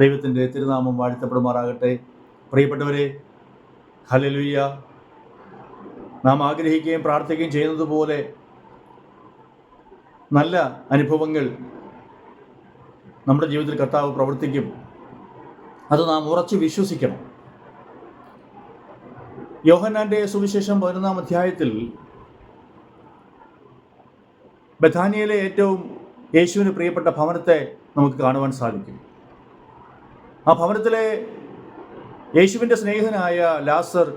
ദൈവത്തിന്റെ തിരുനാമം വാഴ്ത്തപ്പെടുമാറാകട്ടെ. പ്രിയപ്പെട്ടവരെ ഹലലുയ്യ നാം ആഗ്രഹിക്കുകയും പ്രാർത്ഥിക്കുകയും ചെയ്യുന്നത് പോലെ നല്ല അനുഭവങ്ങൾ നമ്മുടെ ജീവിതത്തിൽ കർത്താവ് പ്രവർത്തിക്കും. അത് നാം ഉറച്ചു വിശ്വസിക്കണം. യോഹന്നാന്റെ സുവിശേഷം പതിനൊന്നാം അധ്യായത്തിൽ ബഥാനിയയിലെ ഏറ്റവും യേശുവിന് പ്രിയപ്പെട്ട ഭവനത്തെ നമുക്ക് കാണുവാൻ സാധിക്കും. ആ ഭവനത്തിലെ യേശുവിന്റെ സ്നേഹിതനായ ലാസർ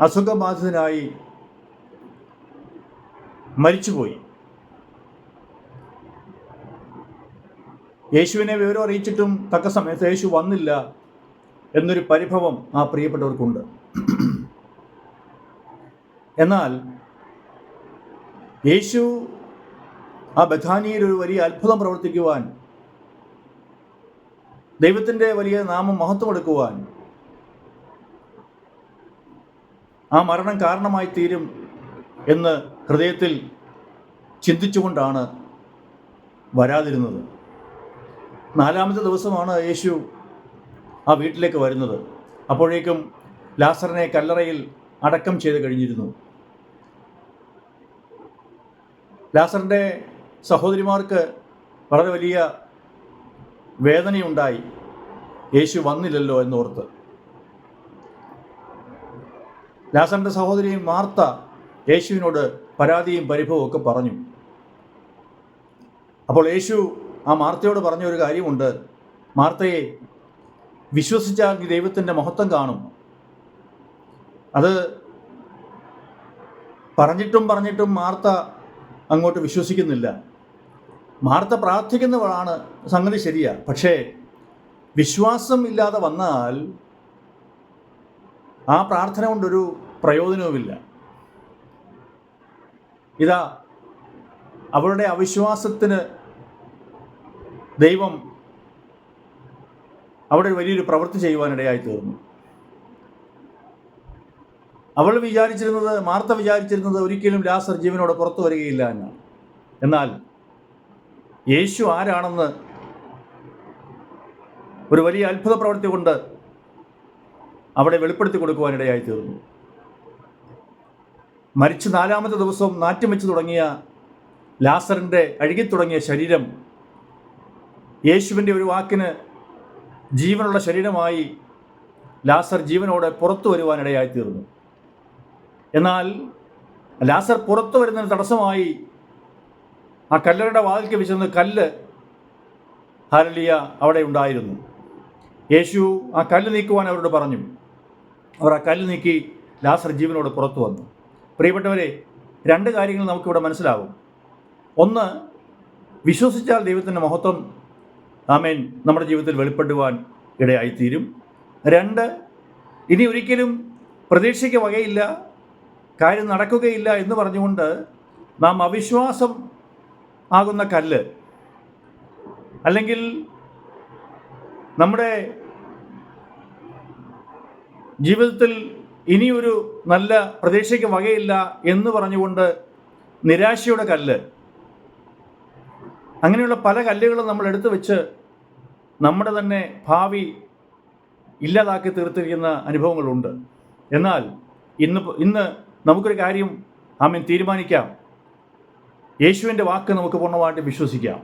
അസുഖബാധിതനായി മരിച്ചുപോയി. യേശുവിനെ വിവരം അറിയിച്ചിട്ടും തക്ക സമയത്ത് യേശു വന്നില്ല എന്നൊരു പരിഭവം ആ പ്രിയപ്പെട്ടവർക്കുണ്ട്. എന്നാൽ യേശു ആ ബഥാനിയിൽ ഒരു വലിയ അത്ഭുതം പ്രവർത്തിക്കുവാൻ ദൈവത്തിന്റെ വലിയ നാമം മഹത്വമെടുക്കുവാൻ ആ മരണം കാരണമായി തീരും എന്ന് ഹൃദയത്തിൽ ചിന്തിച്ചുകൊണ്ടാണ് വരാതിരുന്നത്. നാലാമത്തെ ദിവസമാണ് യേശു ആ വീട്ടിലേക്ക് വരുന്നത്. അപ്പോഴേക്കും ലാസറിനെ കല്ലറയിൽ അടക്കം ചെയ്ത് കഴിഞ്ഞിരുന്നു. ലാസറിന്റെ സഹോദരിമാർക്ക് വളരെ വലിയ വേദനയുണ്ടായി. യേശു വന്നില്ലല്ലോ എന്നോർത്ത്. ലാസറിന്റെ സഹോദരിയും മാർത്ത യേശുവിനോട് പരാതിയും പരിഭവവും ഒക്കെ പറഞ്ഞു. അപ്പോൾ യേശു ആ മാർത്തയോട് പറഞ്ഞ ഒരു കാര്യമുണ്ട്. മാർത്തയെ വിശ്വസിച്ചാൽ നീ ദൈവത്തിന്റെ മഹത്വം കാണും. അത് പറഞ്ഞിട്ടും പറഞ്ഞിട്ടും മാർത്ത അങ്ങോട്ട് വിശ്വസിക്കുന്നില്ല. മാർത്ത പ്രാർത്ഥിക്കുന്നവളാണ് സംഗതി ശരിയാ. പക്ഷേ വിശ്വാസം ഇല്ലാതെ വന്നാൽ ആ പ്രാർത്ഥന കൊണ്ടൊരു പ്രയോജനവുമില്ല. ഇതാ അവളുടെ അവിശ്വാസത്തിന് ദൈവം അവിടെ വലിയൊരു പ്രവൃത്തി ചെയ്യുവാനിടയായി തീർന്നു. അവൾ വിചാരിച്ചിരുന്നത് മാർത്ത വിചാരിച്ചിരുന്നത് ഒരിക്കലും ലാസർ ജീവനോട് പുറത്തു വരികയില്ല എന്നാണ്. എന്നാൽ യേശു ആരാണെന്ന് ഒരു വലിയ അത്ഭുത പ്രവൃത്തി കൊണ്ട് അവിടെ വെളിപ്പെടുത്തി കൊടുക്കുവാനിടയായി തീർന്നു. മരിച്ചു നാലാമത്തെ ദിവസം നാറ്റം വെച്ച് തുടങ്ങിയ ലാസറിന്റെ അഴുകിത്തുടങ്ങിയ ശരീരം യേശുവിന്റെ ഒരു വാക്കിന് ജീവനുള്ള ശരീരമായി ലാസർ ജീവനോടെ പുറത്തു വരുവാനിടയായി തീർന്നു. എന്നാൽ ലാസർ പുറത്തു വരുന്നതിന് തടസ്സമായി ആ കല്ലറയുടെ വാതിൽക്ക് വെച്ചിരുന്ന കല്ല് ഹാരലിയ അവിടെ ഉണ്ടായിരുന്നു. യേശു ആ കല്ല് നീക്കുവാൻ അവരോട് പറഞ്ഞു. അവർ ആ കല്ല് നീക്കി ലാസർ ജീവനോട് പുറത്തു വന്നു. പ്രിയപ്പെട്ടവരെ രണ്ട് കാര്യങ്ങൾ നമുക്കിവിടെ മനസ്സിലാവും. ഒന്ന് വിശ്വസിച്ചാൽ ദൈവത്തിന്റെ മഹത്വം ആമേൻ നമ്മുടെ ജീവിതത്തിൽ വെളിപ്പെടുവാൻ ഇടയായിത്തീരും. രണ്ട് ഇനി ഒരിക്കലും പ്രതീക്ഷയ്ക്ക് വകയില്ല കാര്യം നടക്കുകയില്ല എന്ന് പറഞ്ഞുകൊണ്ട് നാം അവിശ്വാസം ആകുന്ന കല്ല്. അല്ലെങ്കിൽ നമ്മുടെ ജീവിതത്തിൽ ഇനിയൊരു നല്ല പ്രതീക്ഷയ്ക്ക് വകയില്ല എന്ന് പറഞ്ഞുകൊണ്ട് നിരാശയുടെ കല്ല്. അങ്ങനെയുള്ള പല കല്ലുകളും നമ്മൾ എടുത്തു വെച്ച് നമ്മുടെ തന്നെ ഭാവി ഇല്ലാതാക്കി തീർത്തിരിക്കുന്ന അനുഭവങ്ങളുണ്ട്. എന്നാൽ ഇന്ന് ഇന്ന് നമുക്കൊരു കാര്യം ആമീൻ തീരുമാനിക്കാം. യേശുവിന്റെ വാക്ക് നമുക്ക് പൂർണമായിട്ട് വിശ്വസിക്കാം.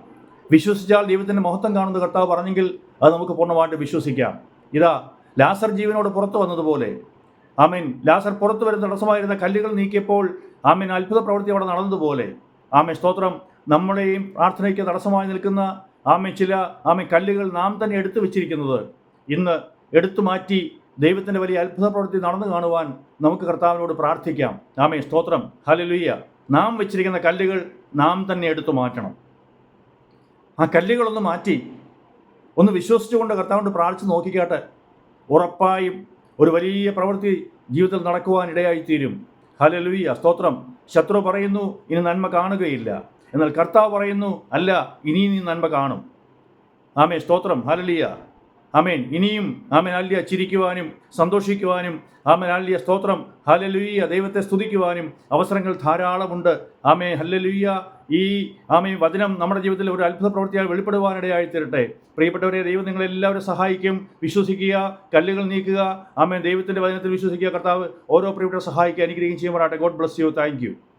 വിശ്വസിച്ചാൽ ദൈവത്തിന്റെ മഹത്വം കാണുന്ന കർത്താവ് പറഞ്ഞെങ്കിൽ അത് നമുക്ക് പൂർണമായിട്ട് വിശ്വസിക്കാം. ഇതാ ലാസർ ജീവനോട് പുറത്തു വന്നതുപോലെ. ആമീൻ. ലാസർ പുറത്തു വരുന്ന തടസ്സമായിരുന്ന കല്ലുകൾ നീക്കിയപ്പോൾ ആമീൻ അത്ഭുത പ്രവൃത്തി അവിടെ നടന്നതുപോലെ. ആമീൻ സ്തോത്രം. നമ്മളെയും പ്രാർത്ഥനയ്ക്ക് തടസ്സമായി നിൽക്കുന്ന ആമീൻ ചില ആമീൻ കല്ലുകൾ നാം തന്നെ എടുത്തു വെച്ചിരിക്കുന്നത്. ഇന്ന് എടുത്തു മാറ്റി ദൈവത്തിന്റെ വലിയ അത്ഭുത പ്രവൃത്തി നടന്നു കാണുവാൻ നമുക്ക് കർത്താവിനോട് പ്രാർത്ഥിക്കാം. ആമേ സ്തോത്രം. ഹലലുയ്യ നാം വെച്ചിരിക്കുന്ന കല്ലുകൾ നാം തന്നെ എടുത്തു മാറ്റണം. ആ കല്ലുകളൊന്ന് മാറ്റി ഒന്ന് വിശ്വസിച്ചുകൊണ്ട് കർത്താവിന്റെ പ്രാർത്ഥിച്ച് നോക്കിക്കാട്ടെ ഉറപ്പായും ഒരു വലിയ പ്രവൃത്തി ജീവിതത്തിൽ നടക്കുവാൻ ഇടയായിത്തീരും. ഹലലുയ്യ സ്തോത്രം. ശത്രു പറയുന്നു ഇനി നന്മ കാണുകയില്ല. എന്നാൽ കർത്താവ് പറയുന്നു അല്ല ഇനി നീ നന്മ കാണും. ആമേ സ്തോത്രം. ഹലലിയ ആമേൻ. ഇനിയും ആമേൻ. അല്ലിയ ചിരിക്കുവാനും സന്തോഷിക്കുവാനും ആമേൻ. അല്ലിയ സ്തോത്രം. ഹലലുയ്യ ദൈവത്തെ സ്തുതിക്കുവാനും അവസരങ്ങൾ ധാരാളമുണ്ട്. ആമേ ഹല്ലലുയ്യ. ഈ ആമേ വചനം നമ്മുടെ ജീവിതത്തിൽ ഒരു അത്ഭുത പ്രവൃത്തിയായി വെളിപ്പെടുവാനിടയായി തീരട്ടെ. പ്രിയപ്പെട്ടവരെ ദൈവം നിങ്ങളെല്ലാവരും സഹായിക്കും. വിശ്വസിക്കുക കല്ലുകൾ നീക്കുക. ആമേ ദൈവത്തിന്റെ വചനത്തിൽ വിശ്വസിക്കുക. കർത്താവ് ഓരോ പ്രിയപ്പെട്ട സഹായിക്കുക അനുഗ്രഹിക്കുകയും ചെയ്യുമ്പോഴാട്ടെ ഗോഡ് ബ്ലസ് യു. താങ്ക്